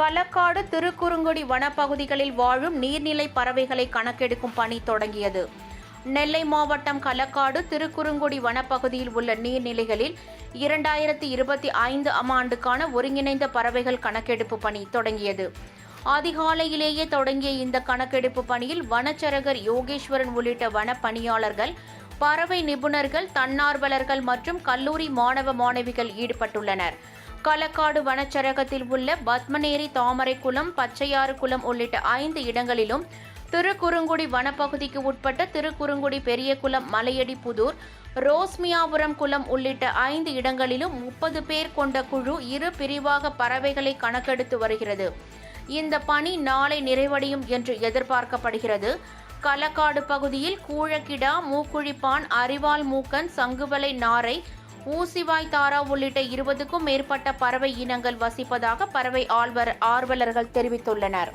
களக்காடு திருக்குறுங்குடி வனப்பகுதிகளில் வாழும் நீர்நிலை பறவைகளை கணக்கெடுக்கும் பணி தொடங்கியது. நெல்லை மாவட்டம் களக்காடு திருக்குறுங்குடி வனப்பகுதியில் உள்ள நீர்நிலைகளில் இரண்டாயிரத்தி இருபத்தி ஐந்து ஆம் ஆண்டுக்கான ஒருங்கிணைந்த பறவைகள் கணக்கெடுப்பு பணி தொடங்கியது. அதிகாலையிலேயே தொடங்கிய இந்த கணக்கெடுப்பு பணியில் வனச்சரகர் யோகேஸ்வரன் உள்ளிட்ட வன பணியாளர்கள் பறவை நிபுணர்கள் தன்னார்வலர்கள் மற்றும் கல்லூரி மாணவ மாணவிகள் ஈடுபட்டுள்ளனர். களக்காடு வனச்சரகத்தில் உள்ள பத்மநேரி தாமரைக்குளம் பச்சையாறு குளம் உள்ளிட்ட ஐந்து இடங்களிலும் திருக்குறுங்குடி வனப்பகுதிக்கு உட்பட்ட திருக்குறுங்குடி பெரியகுளம் மலையடி புதூர் ரோஸ்மியாபுரம் குளம் உள்ளிட்ட ஐந்து இடங்களிலும் முப்பது பேர் கொண்ட குழு இரு பிரிவாக பறவைகளை கணக்கெடுத்து வருகிறது. இந்த பணி நாளை நிறைவடையும் என்று எதிர்பார்க்கப்படுகிறது. களக்காடு பகுதியில் கூழக்கிடா மூக்குழிப்பான் அரிவாள் மூக்கன் சங்குவலை நாரை ஊசிவாய் தாரா உள்ளிட்ட இருபதுக்கும் மேற்பட்ட பறவை இனங்கள் வசிப்பதாக பறவை ஆழ்வர் ஆர்வலர்கள் தெரிவித்துள்ளனர்.